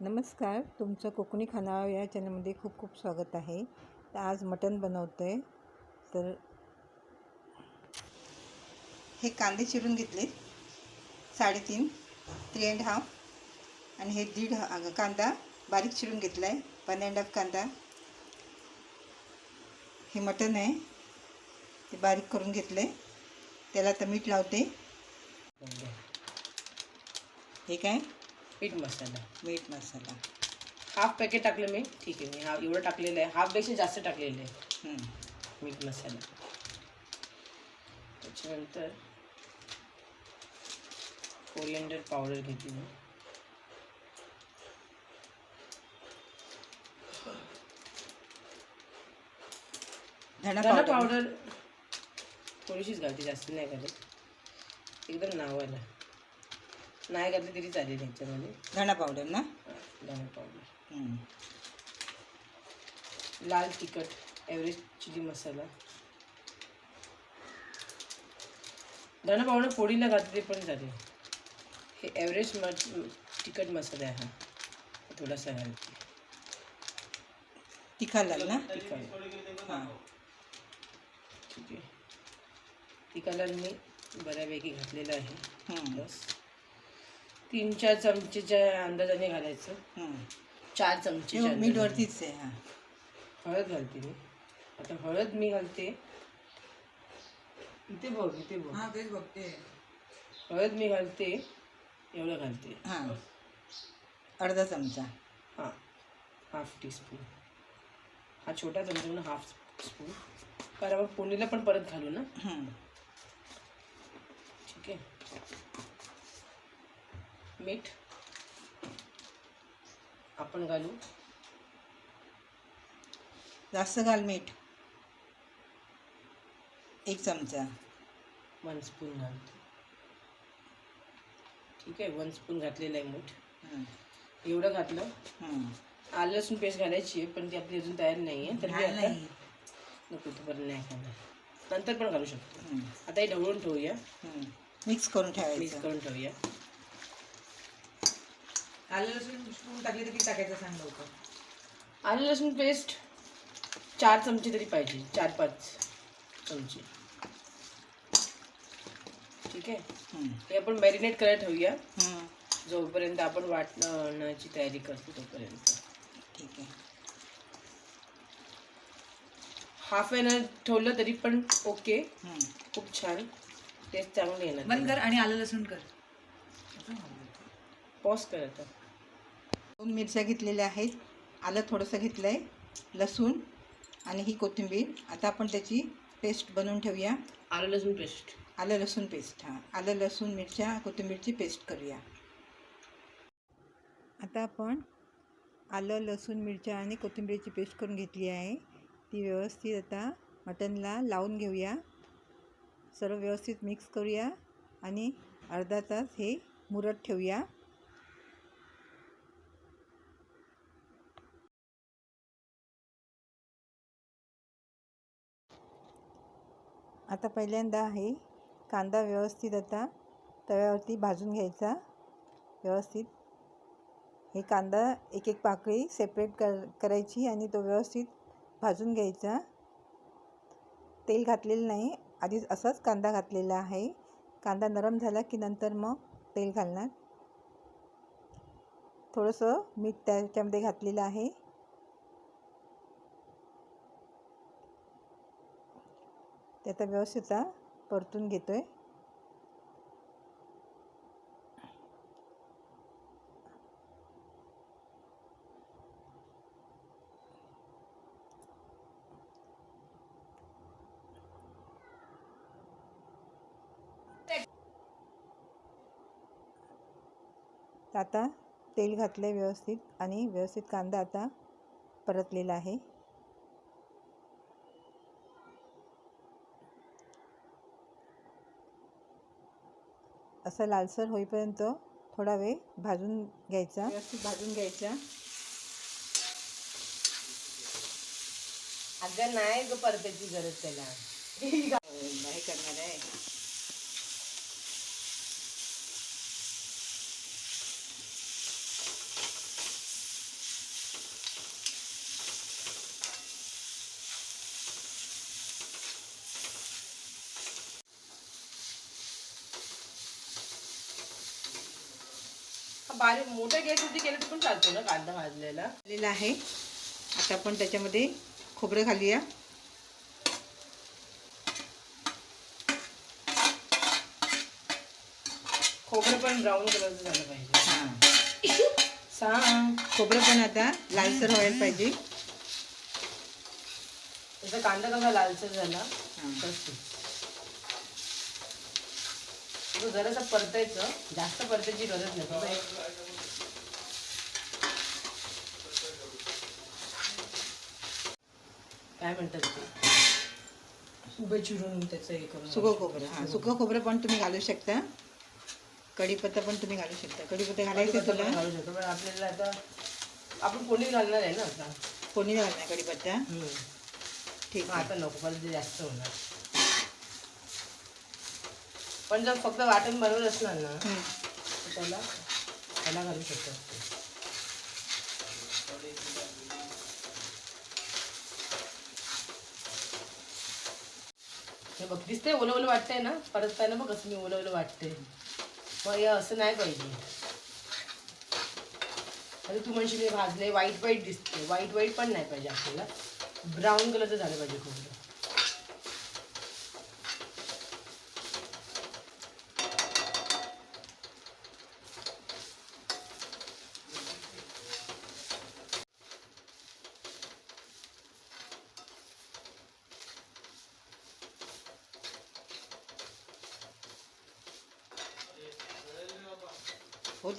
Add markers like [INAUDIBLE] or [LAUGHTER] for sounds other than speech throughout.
नमस्कार तुमचं कोकणी खानावळ या चॅनलमध्ये खूप खूप स्वागत आहे. तर आज मटण बनवतो आहे तर हे कांदे चिरून घेतले. साडेतीन थ्री अँड हाफ आणि हे दीड कांदा बारीक चिरून घेतला आहे वन अँड हाफ कांदा. हे मटण आहे. ते बारीक करून घेतले त्याला आता मीठ लावते. हे काय? मीठ मसाला. मीठ मसाला. हाफ पॅकेट टाकलं मी. ठीक आहे मी हा एवढं टाकलेलं आहे. हाफपेक्षा जास्त टाकलेलं आहे. हं. मीठ मसाला. त्याच्यानंतर कोरिअंडर पावडर घेतली मी. धना पावडर पावडर थोडीशीच घालते जास्त नाही घालत. एकदम नावाला. नाही घातली तरी चालेल ह्याच्यामध्ये धणा पावडर ना? धना पावडर. लाल तिखट एव्हरेस्ट चिली मसाला. धना पावडर फोडीला घातली पण चालेल हे एव्हरेस्ट म तिखट मसाला आहे हा. थोडासा घालते तिखा लाल ना? तिखट. हां. ठीक आहे. तिखाला मी बऱ्यापैकी घातलेलं आहे. हं. बस. तीन चार चमचेच्या अंदाजाने घालायचं. हं. चार चमचे मीठ वरतीच आहे हां. हळद घालते मी. आता हळद मी घालते. इथे बघ इथे बघ. हां तेच बघते. हळद मी घालते एवढं घालते. हां. अर्धा चमचा. हां हाफ टीस्पून. हा छोटा चमचा म्हणून हाफ स्पून. कारण आपण फोडणीला पण परत घालू ना. ठीक आहे. मीठ आपण घालू. जास्त घाल मीठ. एक चमचा. वन स्पून घालतो. ठीक आहे वन स्पून घातलेलं आहे मीठ. एवढं घातलं. आलं लसूण पेस्ट घालायची आहे पण ती आपली अजून तयार नाही आहे. तर आता. नको तोपर्यंत नाही खाणार. नंतर पण घालू शकतो. आता हे ढवळून ठेवूया. हं. मिक्स करून मिक्स ठेवायचं. करून ठेवूया. आलं लसूण स्पून टाकले तर किती टाकायचं सांग लवकर. आलं लसूण पेस्ट चार चमचे तरी पाहिजे चार पाच चमचे. ठीक आहे? हं. आपण मॅरिनेट करायला ठेवूया. हं. जोपर्यंत आपण वाटण्याची तयारी करतो तोपर्यंत. ठीक आहे. हाफ एन आवर ठेवलं तरी पण ओके. खूप छान. टेस्ट चांगली येणार. बंद कर आणि आलं लसूण कर. पॉज कर आता. दोन मिरच्या घेतलेल्या आहेत. आलं थोडंसं घेतलं आहे लसूण आणि ही कोथिंबीर. आता आपण त्याची पेस्ट बनवून ठेवूया. आलं लसूण पेस्ट. आलं लसूण पेस्ट हां. आलं लसूण मिरच्या कोथिंबीरची पेस्ट करूया. आता आपण आलं लसूण मिरच्या आणि कोथिंबीरची पेस्ट करून घेतली आहे. ती व्यवस्थित आता मटनला लावून घेऊया. सर्व व्यवस्थित मिक्स करूया आणि अर्धा तास हे मुरत ठेवूया. आता पहिल्यांदा आहे. कांदा व्यवस्थित आता तव्यावरती भाजून घ्यायचा. व्यवस्थित. हे कांदा एक एक पाकळी सेपरेट कर करायची आणि तो व्यवस्थित भाजून घ्यायचा. तेल घातलेलं नाही. आधीच असाच कांदा घातलेला आहे. कांदा नरम झाला की नंतर मग तेल घालणार. थोडंसं मीठ त्याच्यामध्ये घातलेलं आहे. ते आता व्यवस्थित आता परतून घेतो आहे आता तेल घातलं आहे व्यवस्थित आणि व्यवस्थित कांदा आता परतलेला आहे. असं लालसर होईपर्यंत थोडा वेळ भाजून घ्यायचा. व्यवस्थित भाजून घ्यायचा. अगं नाही ग परतायची गरज त्याला. हे [LAUGHS] करणार आहे. बारीक मोठ्या गॅसवरती केलं तर पण चालतो ना कांदा भाजलेला. झालेलं आहे. आता आपण त्याच्यामध्ये खोबरं घालूया. खोबरं पण ब्राऊन कलरचं झालं पाहिजे. हां. सांग. खोबरं पण आता लालसर व्हायला पाहिजे. त्याचा कांदा कसा लालसर झाला? हां. तसं तो जरासं परतायचं जास्त परतायची गरज नाही. काय म्हणतात ते? उभे चिरून त्याचं हे करून सुकं खोबरं. हां सुकं खोबरं पण तुम्ही घालू शकता. कढीपत्ता पण तुम्ही घालू शकता. कढीपत्ता घालायचं तुला पण घालू शकतो पण आपल्याला आता आपण कोणी घालणार आहे ना आता? कोणी घालणार कढीपत्ता? हम्म. ठीक मग आहे. आता नको परत ते जास्त होणार. पण जर फक्त वाटण बनवलं असणार ना. तर त्याला त्याला घालू शकतो. हे बघ दिसतंय ओलं ओलं वाटतंय ना? परत ना बघ कसं मी ओलं ओलं वाटते मग हे असं नाही पाहिजे. आता तू म्हणशील भाजले व्हाईट व्हाईट दिसते व्हाईट व्हाईट पण नाही पाहिजे आपल्याला. ब्राऊन कलरचं झालं पाहिजे खोबरं.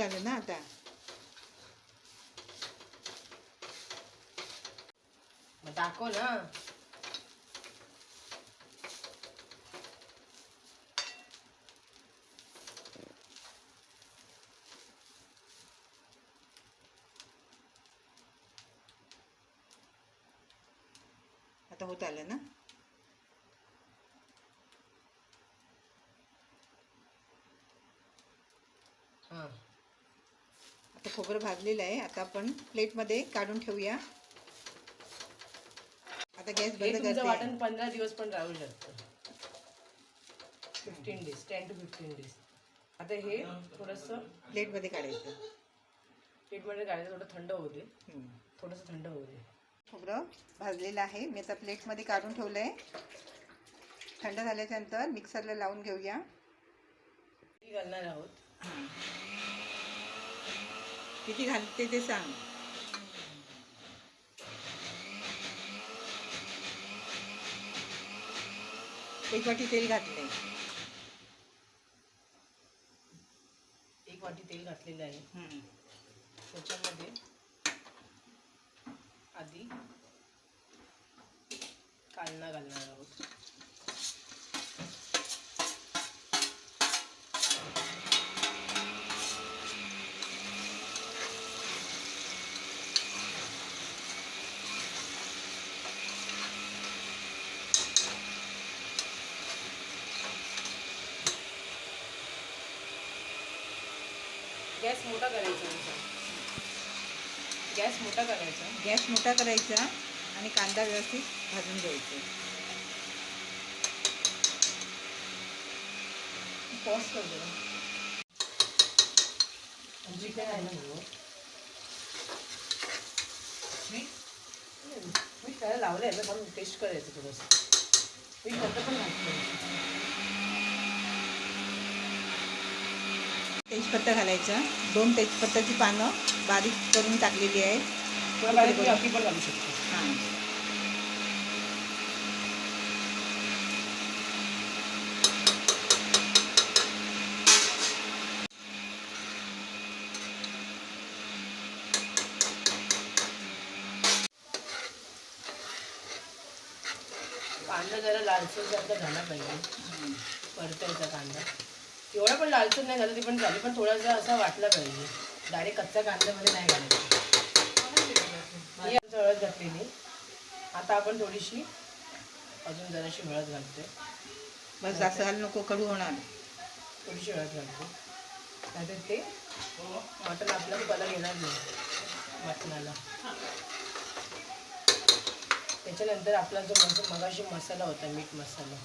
होत आलं ना आता मग दाखव ना आता होत आलं ना हां आता खोबरं भाजलेलं आहे. आता आपण प्लेटमध्ये काढून ठेवूया. आता गॅस बंद करते. वाटण पंधरा दिवस पण राहू शकतं. Fifteen days ten to fifteen days आता हे थोडंसं प्लेटमध्ये काढायचं. पीठमध्ये काढायचं थोडं थंड होऊ दे. थोडंसं थंड होऊ दे. खोबरं भाजलेलं आहे. मी आता प्लेटमध्ये काढून ठेवलं आहे थंड झाल्याच्यानंतर मिक्सरला लावून घेऊया. घालणार आहोत. किती घालते ते सांग. एक वाटी तेल घातले एक वाटी तेल घातलेलं आहे. त्याच्यामध्ये आधी कालना घालणार आहोत गॅस मोठा करायचा आमचा. गॅस मोठा करायचा. गॅस मोठा करायचा आणि कांदा व्यवस्थित भाजून घ्यायचा. पॉज कर जरा. जी काय आहे ना बरोबर मीठ मीठ त्याला लावलं आहे ना म्हणून टेस्ट करायचं थोडंसं. नंतर पण घातलं तेजपत्ता घालायचा. दोन तेजपत्ताची पानं बारीक करून टाकलेली आहे किंवा बारीक मी अगदी पण घालू शकतो. हां. कांदा जरा लालसर सारखा झाला पाहिजे. परतायचा कांदा. एवढा पण लालसर नाही झाला ती पण झाली पण थोडासा असा वाटला पाहिजे. डायरेक्ट कच्चा कांद्यामध्ये नाही घालायचा. आमची हळद घातलेली आता आपण थोडीशी अजून जराशी हळद घालते बस जास्त घालू नको कडू होणार. थोडीशी हळद घालते. नाहीतर ते मटण आपल्याला कलर येणार नाही. मटणाला. त्याच्यानंतर आपला जो मगाशी मसाला होता मीठ मसाला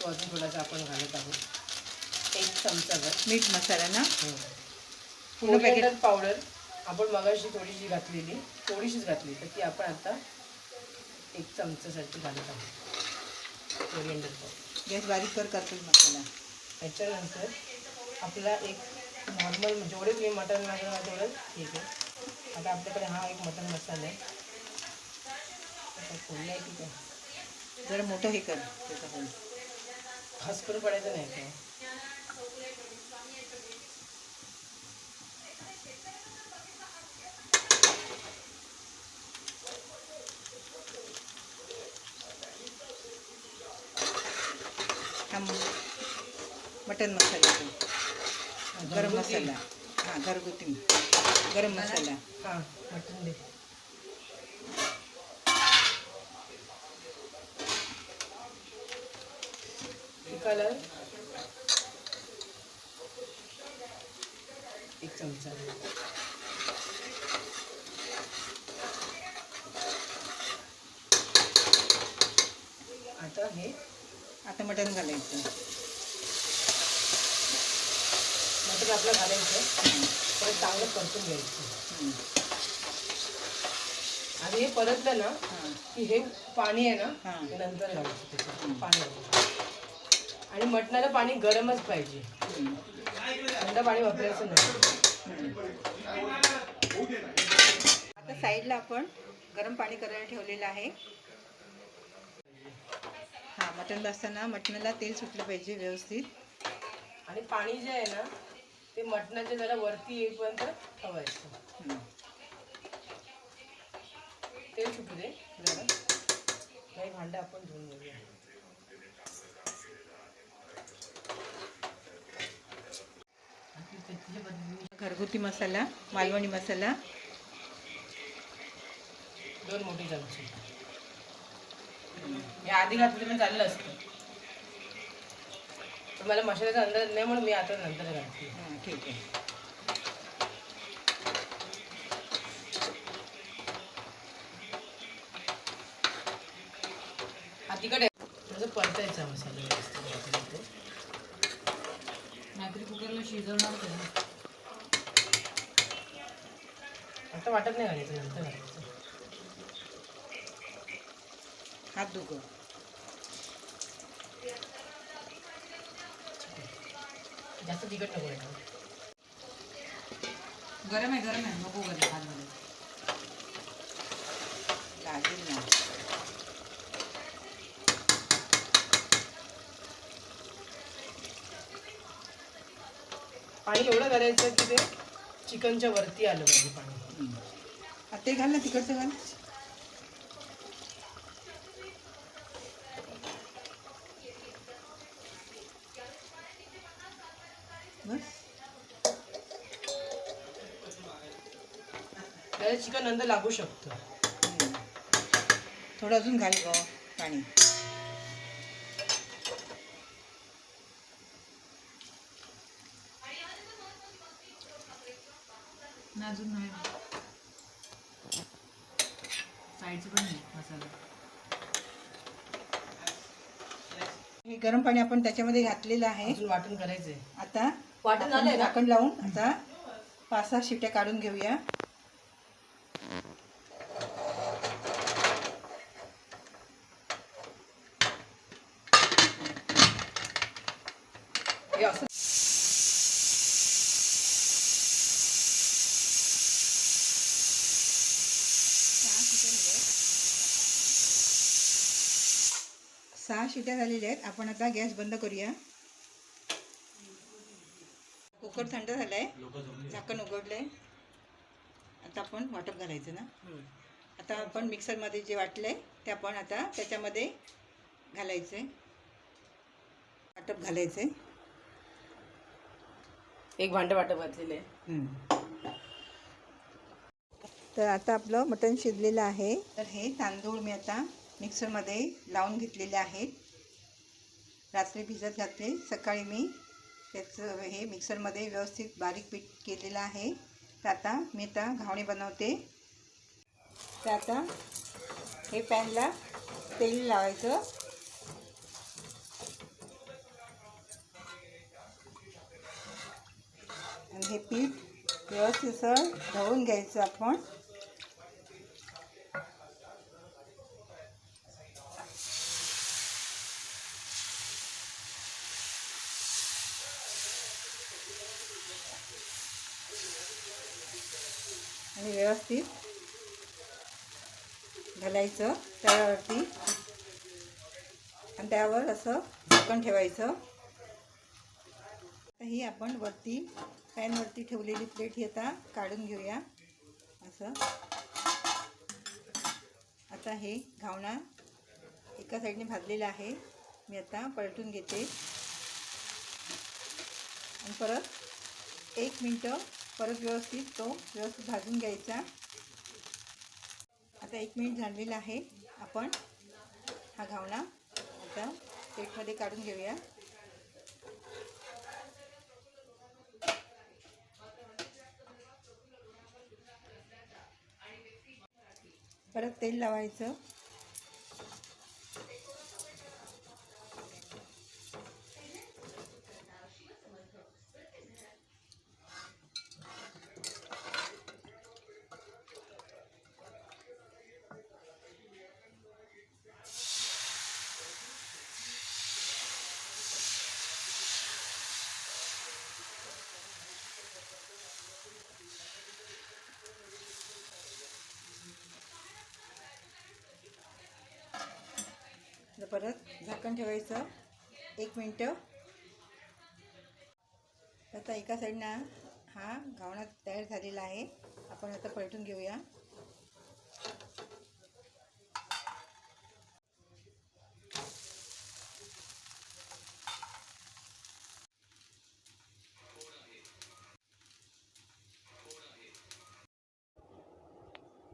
तो अजून थोडासा आपण घालत आहोत. एक चमचाभर मीठ मसाला ना. पूर्ण पॅकेट कोरिअंडर पावडर आपण मगाशी थोडीशी घातलेली थोडीशीच घातली तर ती आपण आता एक चमचासाठी घालत आहोत. कोरिअंडर पावडर गॅस बारीक कर करतोच मसाला. त्याच्यानंतर आपला एक नॉर्मल जेवढे तुम्ही मटण लागणार तेवढं ठीक आहे. आता आपल्याकडे हा एक मटण मसाला आहे. आता आहे की काय? जरा मोठं हे कर त्याचा होल खास करून पडायचं नाही काय हा मग मटन मसाला तो गरम मसाला. हां घरगुती गरम मसाला. हां कलर एक चमचा. आता हे आता मटण घालायचं. मटण आपलं घालायचं पण चांगलं परतून घ्यायचं. आणि हे परतलं ना की हे पाणी आहे ना नंतर घालायचं पाणी. आणि मटणाला पाणी गरमच पाहिजे. थंड पाणी वापरायचं नाही. आता साईडला आपण गरम पाणी करायला ठेवलेलं आहे. हां मटण भाजताना मटणाला तेल सुटलं पाहिजे व्यवस्थित. आणि पाणी जे आहे ना ते मटणाच्या जरा वरती येईपर्यंत ठेवायचं. ते सुटू दे जरा. काही भांडं आपण धुवून घेऊया. घरगुती मसाला मालवणी मसाला. दोन मोठी चमचे. आधी घातलं पण चाललं असतं. पण मला मसाल्याचा अंदाज नाही म्हणून मी आता नंतर घातली हां ठीक आहे. हा तिकडे. थोडंसं परतायचा मसाला व्यवस्थित. नाहीतरी कुकरला शिजवणार. आता वाटत नाही घालायचं नंतर घालायचं हात दुखो जास्त तिखट नको गरम आहे गरम आहे. नको गरम हातमध्ये लागेल ना पाणी एवढं घालायचं की ते चिकनच्या वरती आलं पाहिजे पाणी. आता ते घाल ना तिकडचं घाल. नंतर लागू शकतं. हं. थोडं अजून घाल ग पाणी. अजून नाही. साईडचं पण नाही मसाला. हे गरम पाणी आपण त्याच्यामध्ये घातलेलं आहे. अजून वाटून करायचंय. आता वाटण झालंय ना? झाकण लावून आता पाच सहा शिट्या काढून घेऊया हे असं सहा शिट्या झालेल्या आहेत. आपण आता गॅस बंद करूया. कुकर थंड झालाय. झाकण उघडलंय. आता आपण वाटप घालायचं ना. आता आपण मिक्सरमध्ये जे वाटलंय ते आपण आता त्याच्यामध्ये घालायचंय. वाटप घालायचंय. एक भांडं वाटप घातलेलं आहे. तर आता आपलं मटण शिजलेलं आहे. तर हे तांदूळ मी आता मिक्सरमध्ये लावून घेतलेले आहेत. रात्री भिजत घातले. सकाळी मी त्याचं हे मिक्सरमध्ये व्यवस्थित बारीक पीठ केलेलं आहे. तर आता मी आता घावणे बनवते. तर आता हे पॅनला तेल लावायचं. आणि हे पीठ व्यवस्थित असं ढवून घ्यायचं आपण. आणि व्यवस्थित घालायचं तव्यावरती. आणि त्यावर असं झाकण ठेवायचं. ही आपण वरती पॅनवरती ठेवलेली प्लेट ही आता काढून घेऊया. असं. आता हे घावणा एका साईडने भाजलेला आहे. मी आता पलटून घेते. आणि परत एक मिनटं परत व्यवस्थित तो व्यवस्थित भाजून घ्यायचा. आता एक मिनिट झालेला आहे. आपण हा घावणा आता प्लेटमध्ये काढून घेऊया. परत तेल लावायचं. परत झाकण ठेवायचं. एक मिनटं. आता एका साईडनं हा घावणा तयार झालेला आहे. आपण आता पलटून घेऊया.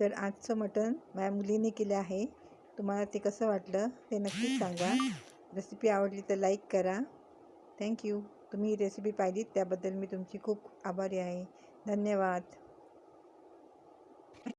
तर आजचं मटण माझ्या मुलीने केलं आहे. तुम्हाला ते कसं वाटलं ते नक्कीच सांगा. रेसिपी आवडली तर लाईक करा. थँक्यू तुम्ही ही रेसिपी पाहिलीत त्याबद्दल मी तुमची खूप आभारी आहे. धन्यवाद.